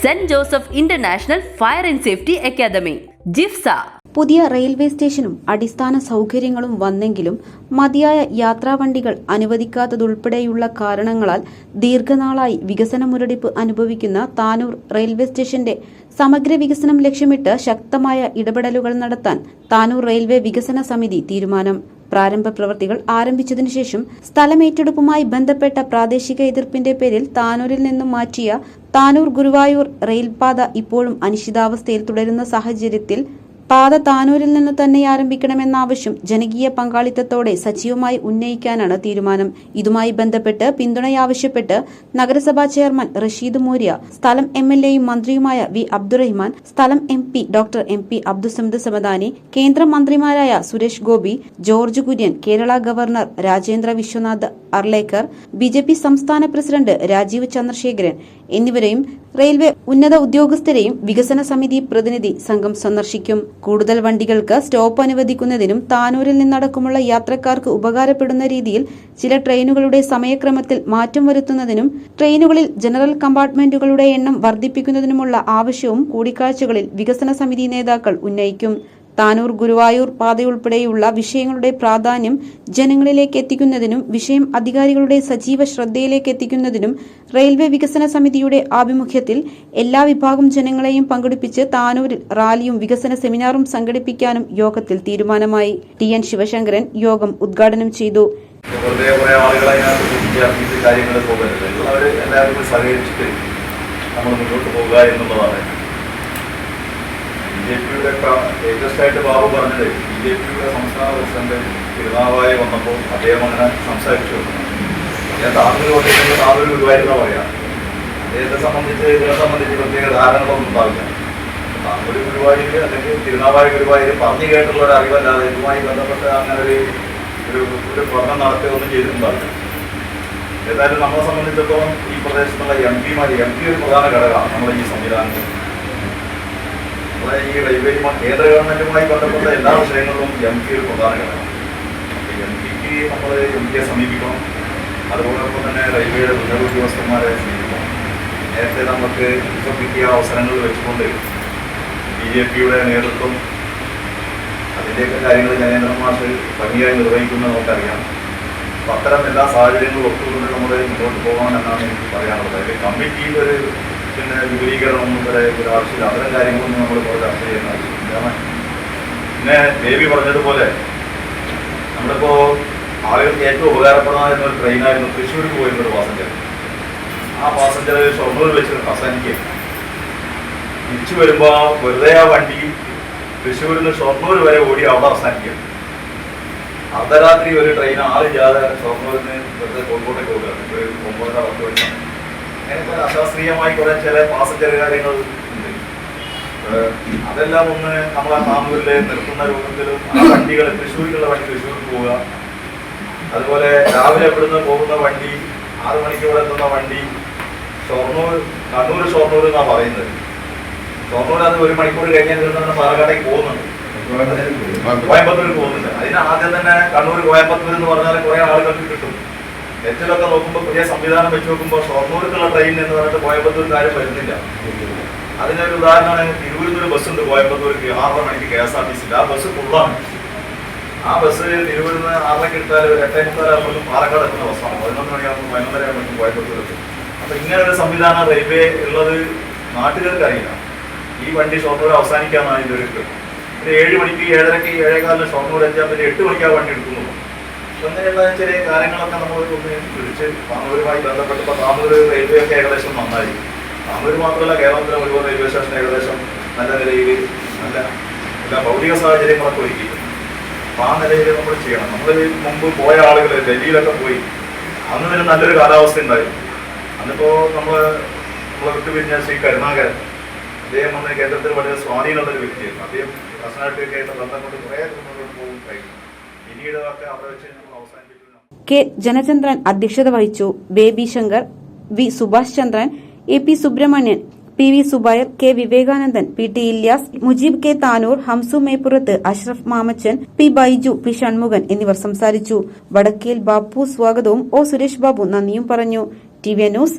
Saint Joseph International Fire and Safety Academy JIFSA. പുതിയ railway സ്റ്റേഷനും അടിസ്ഥാന സൗകര്യങ്ങളും വന്നെങ്കിലും മതിയായ യാത്രാവണ്ടികൾ അനുവദിക്കാത്തതുൾപ്പെടെയുള്ള കാരണങ്ങളാൽ ദീർഘനാളായി വികസന മുരടിപ്പ് അനുഭവിക്കുന്ന താനൂർ റെയിൽവേ സ്റ്റേഷന്റെ സമഗ്ര വികസനം ലക്ഷ്യമിട്ട് ശക്തമായ ഇടപെടലുകൾ നടത്താൻ താനൂർ റെയിൽവേ വികസന സമിതി തീരുമാനം. പ്രാരംഭ പ്രവൃത്തികൾ ആരംഭിച്ചതിനു ശേഷം സ്ഥലമേറ്റെടുപ്പുമായി ബന്ധപ്പെട്ട പ്രാദേശിക എതിർപ്പിന്റെ പേരിൽ താനൂരിൽ നിന്നും മാറ്റിയ താനൂർ ഗുരുവായൂർ റെയിൽപാത ഇപ്പോഴും അനിശ്ചിതാവസ്ഥയിൽ തുടരുന്ന സാഹചര്യത്തിൽ പാത താനൂരിൽ നിന്ന് തന്നെ ആരംഭിക്കണമെന്ന ആവശ്യം ജനകീയ പങ്കാളിത്തത്തോടെ സജീവമായി ഉന്നയിക്കാനാണ് തീരുമാനം. ഇതുമായി ബന്ധപ്പെട്ട് പിന്തുണയാവശ്യപ്പെട്ട് നഗരസഭാ ചെയർമാൻ റഷീദ് മൂര്യ സ്ഥലം എം എൽ എയും മന്ത്രിയുമായ വി അബ്ദുറഹിമാൻ സ്ഥലം M P doctor M P Abdussamad Samadani കേന്ദ്രമന്ത്രിമാരായ Suresh Gopi George Kurian Kerala governor Rajendra Vishwanath Arlekar B സംസ്ഥാന പ്രസിഡന്റ് രാജീവ് ചന്ദ്രശേഖരൻ എന്നിവരെയും റെയിൽവേ ഉന്നത ഉദ്യോഗസ്ഥരെയും വികസന സമിതി പ്രതിനിധി സംഘം സന്ദർശിക്കും. കൂടുതൽ വണ്ടികൾക്ക് സ്റ്റോപ്പ് അനുവദിക്കുന്നതിനും താനൂരിൽ നിന്നടക്കമുള്ള യാത്രക്കാർക്ക് ഉപകാരപ്പെടുന്ന രീതിയിൽ ചില ട്രെയിനുകളുടെ സമയക്രമത്തിൽ മാറ്റം വരുത്തുന്നതിനും ട്രെയിനുകളിൽ ജനറൽ കമ്പാർട്ട്മെന്റുകളുടെ എണ്ണം വർദ്ധിപ്പിക്കുന്നതിനുമുള്ള ആവശ്യവും കൂടിക്കാഴ്ചകളിൽ വികസന സമിതി നേതാക്കൾ ഉന്നയിക്കും. താനൂർ ഗുരുവായൂർ പാതയുൾപ്പെടെയുള്ള വിഷയങ്ങളുടെ പ്രാധാന്യം ജനങ്ങളിലേക്ക് എത്തിക്കുന്നതിനും വിഷയം അധികാരികളുടെ സജീവ ശ്രദ്ധയിലേക്ക് എത്തിക്കുന്നതിനും റെയിൽവേ വികസന സമിതിയുടെ ആഭിമുഖ്യത്തിൽ എല്ലാ വിഭാഗം ജനങ്ങളെയും പങ്കെടുപ്പിച്ച് താനൂരിൽ റാലിയും വികസന സെമിനാറും സംഘടിപ്പിക്കാനും യോഗത്തിൽ തീരുമാനമായി. ടി എൻ ശിവശങ്കരൻ യോഗം ഉദ്ഘാടനം ചെയ്തു. നമ്മൾ മുന്നോട്ട് പോകുക എന്നുള്ളതാണ്. ജെ പിയുടെ ലേറ്റസ്റ്റ് ആയിട്ട് ബാബു പറഞ്ഞത് ബി ജെ പിയുടെ സംസ്ഥാന പ്രസിഡന്റ് തിരുനാവായി വന്നപ്പോൾ അദ്ദേഹം അങ്ങനെ സംസാരിച്ചു. ഞാൻ താങ്കൾ പറഞ്ഞിട്ട് താങ്കൾ ഗുരുവായൂരെന്നാ പറയാം. അദ്ദേഹത്തെ സംബന്ധിച്ച് ഇതിനെ സംബന്ധിച്ച് പ്രത്യേക ധാരണകളൊന്നും ഉണ്ടാവില്ല. താങ്കൾ ഗുരുവായൂര് അല്ലെങ്കിൽ തിരുനാവായി ഗുരുവായൂര് പറഞ്ഞു കേട്ടുള്ള ഒരു അറിവല്ലാതെ ഇതുമായി ബന്ധപ്പെട്ട് അങ്ങനെ ഒരു ഒരു ഒരു പഠനം നടത്തുകയൊന്നും ചെയ്തിട്ടുണ്ടാവില്ല. ഏതായാലും നമ്മളെ സംബന്ധിച്ചിടത്തോളം ഈ പ്രദേശത്തുള്ള എം പിമാർ എം പി ഒരു പ്രധാന ഘടകമാണ് നമ്മുടെ ഈ സംവിധാനത്തിൽ. നമ്മുടെ ഈ റെയിൽവേ കേന്ദ്ര ഗവൺമെന്റുമായി ബന്ധപ്പെട്ട എല്ലാ വിഷയങ്ങളിലും എം പി ഒരു പ്രധാന ഘടകമാണ് എം പിക്ക് നമ്മൾ എം പിയെ സമീപിക്കണം. അതോടൊപ്പം തന്നെ റെയിൽവേയുടെ ഉന്നത ഉദ്യോഗസ്ഥന്മാരെ സമീപിക്കണം. നേരത്തെ നമുക്ക് ഇപ്പം കിട്ടിയ അവസരങ്ങൾ വെച്ചുകൊണ്ട് ബി ജെ പിയുടെ നേതൃത്വം അതിന്റെയൊക്കെ കാര്യങ്ങൾ ജനേന്ദ്ര മാഷ് ഭംഗിയായി നിർവഹിക്കുന്നത് നമുക്കറിയാം. അപ്പം അത്തരം എല്ലാ സാഹചര്യങ്ങളും ഒത്തുകൊണ്ട് നമ്മൾ മുന്നോട്ട് പോകണം എന്നാണ് എനിക്ക് പറയാനുള്ളത്. അതിൽ കമ്മിറ്റിയിൽ ഒരു പിന്നെ വിപുലീകരണം വരെ ഒരു ആവശ്യമില്ല. അത്തരം കാര്യങ്ങളൊന്നും നമ്മൾ ഇപ്പോൾ ചർച്ച ചെയ്യുന്ന ആവശ്യമില്ല. പിന്നെ ദേവി പറഞ്ഞതുപോലെ നമ്മളിപ്പോൾ ആളുകൾക്ക് ഏറ്റവും ഉപകാരപ്രദമായിരുന്ന ഒരു ട്രെയിനായിരുന്നു തൃശ്ശൂർക്ക് പോയിരുന്ന ഒരു പാസഞ്ചർ. ആ പാസഞ്ചർ ഷൊർണൂർ വെച്ച് അവസാനിക്കുക തിരിച്ചു വരുമ്പോൾ വെറുതെ ആ വണ്ടി തൃശ്ശൂരിൽ നിന്ന് ഷൊർണൂർ വരെ ഓടി അവിടെ അവസാനിക്കുക അർദ്ധരാത്രി ഒരു ട്രെയിൻ ആളില്ലാതെ ഷൊർണൂരിൽ നിന്ന് വെറുതെ കോഴിക്കോട്ടേക്ക് പോകുക ഒരു ഒമ്പതര പത്ത് മണിക്കാണ്. കുറെ അശാസ്ത്രീയമായി കുറെ ചില പാസഞ്ചർ കാര്യങ്ങൾ ഉണ്ട്. അതെല്ലാം ഒന്ന് നമ്മൾ ആ താമൂരിലെ നിർത്തുന്ന രൂപത്തിലും ആ വണ്ടികൾ തൃശ്ശൂരിലുള്ള വണ്ടി തൃശ്ശൂർക്ക് പോവുക. അതുപോലെ രാവിലെ ഇവിടുന്ന് പോകുന്ന വണ്ടി ആറ് മണിക്ക് ഇവിടെ എത്തുന്ന വണ്ടി ഷൊർണൂർ കണ്ണൂർ ഷൊർണൂർ എന്നാണ് പറയുന്നത്. ഷൊർണൂർ അത് ഒരു മണിക്കൂർ കഴിഞ്ഞാൽ പാലക്കാടേക്ക് പോകുന്നുണ്ട്. കോയമ്പത്തൂർ പോകുന്നുണ്ട്. അതിന് ആദ്യം തന്നെ കണ്ണൂർ കോയമ്പത്തൂർ എന്ന് പറഞ്ഞാൽ കുറെ ആളുകൾക്ക് കിട്ടും. നെറ്റിലൊക്കെ നോക്കുമ്പോൾ പുതിയ സംവിധാനം വെച്ച് നോക്കുമ്പോൾ ഷൊർണൂർക്കുള്ള ട്രെയിൻ എന്ന് പറഞ്ഞിട്ട് കാര്യം വരുന്നില്ല. അതിനൊരു ഉദാഹരണമാണ് ഒരു ബസ് ഉണ്ട് കോയമ്പത്തൂർക്ക് ആറര മണിക്ക് K S R T C ആ ബസ് ഫുള്ളാണ് ആ ബസ് തിരുവനന്തപുരം നിന്ന് ആറരയ്ക്ക് എടുത്താൽ ഒരു എട്ടേ മുക്കാലാകുമ്പോഴും പാലക്കാട് എത്തുന്ന ബസ്സാണ് പതിനൊന്ന് മണിയാകുമ്പോൾ പതിനൊന്നര ആകുമ്പോഴും കോയമ്പത്തൂർ എത്തും അപ്പൊ ഇങ്ങനെ ഒരു സംവിധാനം റെയിൽവേ ഉള്ളത് നാട്ടുകാർക്ക് അറിയില്ല. ഈ വണ്ടി ഷൊർണൂർ അവസാനിക്കാന്നാണ് ഇതിന്റെ ഒരു ഏഴ് മണിക്ക് ഏഴരക്ക് ഏഴേകാലിന് ഷൊർണൂർ എത്തിയാൽ പിന്നെ എട്ട് മണിക്ക് ആ വണ്ടി എടുക്കുന്നുള്ളൂ. അങ്ങനെയുള്ള ചെറിയ കാര്യങ്ങളൊക്കെ നമ്മൾ ഒന്ന് പിടിച്ച് താമൂരുമായി ബന്ധപ്പെട്ടപ്പോൾ താമൂർ റെയിൽവേ ഒക്കെ ഏകദേശം നന്നായി. താമൂർ മാത്രമല്ല കേരളത്തിലെ ഒരുപാട് റെയിൽവേ സ്റ്റേഷൻ ഏകദേശം നല്ല നിലയിൽ നല്ല എല്ലാ ഭൗതിക സാഹചര്യങ്ങളൊക്കെ ഒരുക്കിയിട്ടുണ്ട്. അപ്പൊ ആ നിലയിൽ നമ്മൾ ചെയ്യണം. നമ്മൾ മുമ്പ് പോയ ആളുകൾ ഡൽഹിയിലൊക്കെ പോയി അന്ന് തന്നെ നല്ലൊരു കാലാവസ്ഥ ഉണ്ടായിരുന്നു അന്നിപ്പോൾ നമ്മൾ നമ്മളെ വിട്ടു പിരിഞ്ഞ ശ്രീ കരുണാകരൻ അദ്ദേഹം വന്ന് കേന്ദ്രത്തിൽ വളരെ സ്വാധീനമുള്ള വ്യക്തിയായിരുന്നു. അദ്ദേഹം കർണാടകയൊക്കെ ആയിട്ട് ബന്ധം കൊണ്ട് കുറേ മുന്നോട്ട് പോകും കഴിഞ്ഞു. പിന്നീട് ഒക്കെ അവിടെ വെച്ച് കെ ജനചന്ദ്രൻ അധ്യക്ഷത വഹിച്ചു. Baby Shankar V Subhash Chandran A P Subrahmanyan P V Subair K Vivekanandan P T Ilyas Mujeeb K Tanur Hamsu Meppurath Ashraf Mamachan P Baiju P Shanmughan എന്നിവർ സംസാരിച്ചു. വടക്കേൽ ബാപ്പു സ്വാഗതവും ഒ സുരേഷ് ബാബു നന്ദിയും പറഞ്ഞു. T V news